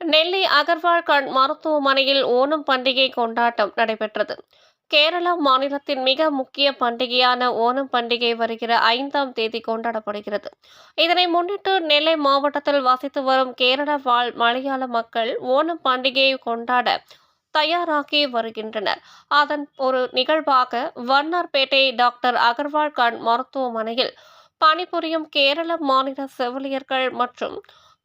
நெல்லை அகர்வால் கண் மருத்துவமனையில் ஓணம் பண்டிகை கொண்டாட்டம் நடைபெற்றது. கேரளா மாநிலத்தின் மிக முக்கிய பண்டிகையான ஓணம் பண்டிகை வருகிற ஐந்தாம் தேதி கொண்டாடப்படுகிறது. இதனை முன்னிட்டு நெல்லை மாவட்டத்தில் வசித்து வரும் கேரள வாழ் மலையாள மக்கள் ஓணம் பண்டிகையை கொண்டாட தயாராகி வருகின்றனர். அதன் ஒரு நிகழ்வாக வண்ணார்பேட்டை டாக்டர் அகர்வால் கண் மருத்துவமனையில் பணிபுரியும் கேரள மாநில செவிலியர்கள் மற்றும்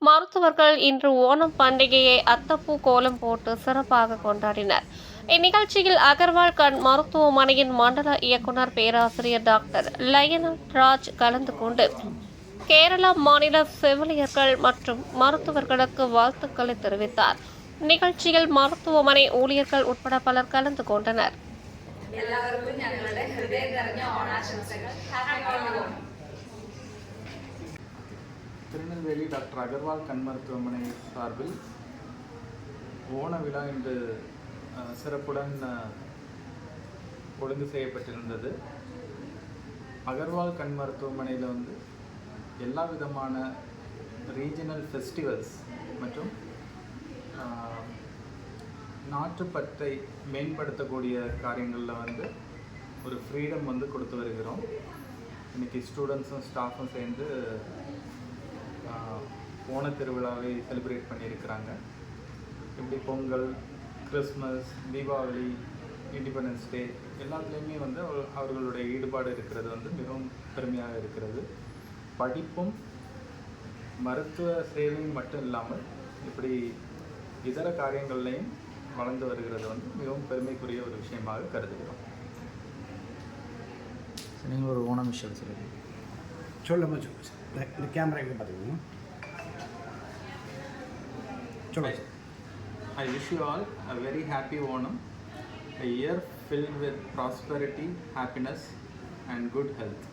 மருத்துவர்கள் இன்று ஓணம் பண்டிகையை அத்தப்பூ கோலம் போட்டு சிறப்பாக கொண்டாடினர் இந்நிகழ்ச்சியில் அகர்வால் கண் மருத்துவமனையின் மண்டல இயக்குனர் பேராசிரியர் டாக்டர் லயனல் ராஜ் கலந்து கொண்டு கேரளா மாநில செவிலியர்கள் மற்றும் மருத்துவர்களுக்கு வாழ்த்துக்களை தெரிவித்தார் நிகழ்ச்சியில் மருத்துவமனை ஊழியர்கள் உட்பட பலர் கலந்து கொண்டனர் എല്ലാവർക്കും ഞങ്ങളുടെ ഹൃദയം നിറഞ്ഞ ഓണാശംസകൾ ഹാപ്പി ഓണം திருநெல்வேலி டாக்டர் அகர்வால் கண் மருத்துவமனை சார்பில் ஓண விழா இன்று சிறப்புடன் ஒழுங்கு செய்யப்பட்டிருந்தது. அகர்வால் கண் மருத்துவமனையில் வந்து எல்லா விதமான ரீஜனல் ஃபெஸ்டிவல்ஸ் மற்றும் நாட்டுப்பற்றை மேம்படுத்தக்கூடிய காரியங்களில் வந்து ஒரு ஃப்ரீடம் வந்து கொடுத்து வருகிறோம். இன்றைக்கி ஸ்டூடெண்ட்ஸும் ஸ்டாஃபும் சேர்ந்து ஓணத் திருவிழாவை செலிப்ரேட் பண்ணியிருக்கிறாங்க. இப்படி Pongal Christmas Deepavali independence day எல்லாத்துலேயுமே வந்து அவ- அவர்களுடைய ஈடுபாடு இருக்கிறது வந்து மிகவும் பெருமையாக இருக்கிறது. படிப்பும் மருத்துவ சேவையும் மட்டும் இல்லாமல் இப்படி இதர காரியங்கள்லையும் வளர்ந்து வருகிறது வந்து மிகவும் பெருமைக்குரிய ஒரு விஷயமாக கருதுகிறோம். நீங்கள் ஒரு ஓணம் விஷயம் சொல்லுங்கள் சொல்லுமா சொல்லுங்க. சார் இந்த- கேமரா இங்கே பார்த்துக்கோங்க. I wish you all a very happy Onam, a year filled with prosperity, happiness, and good health.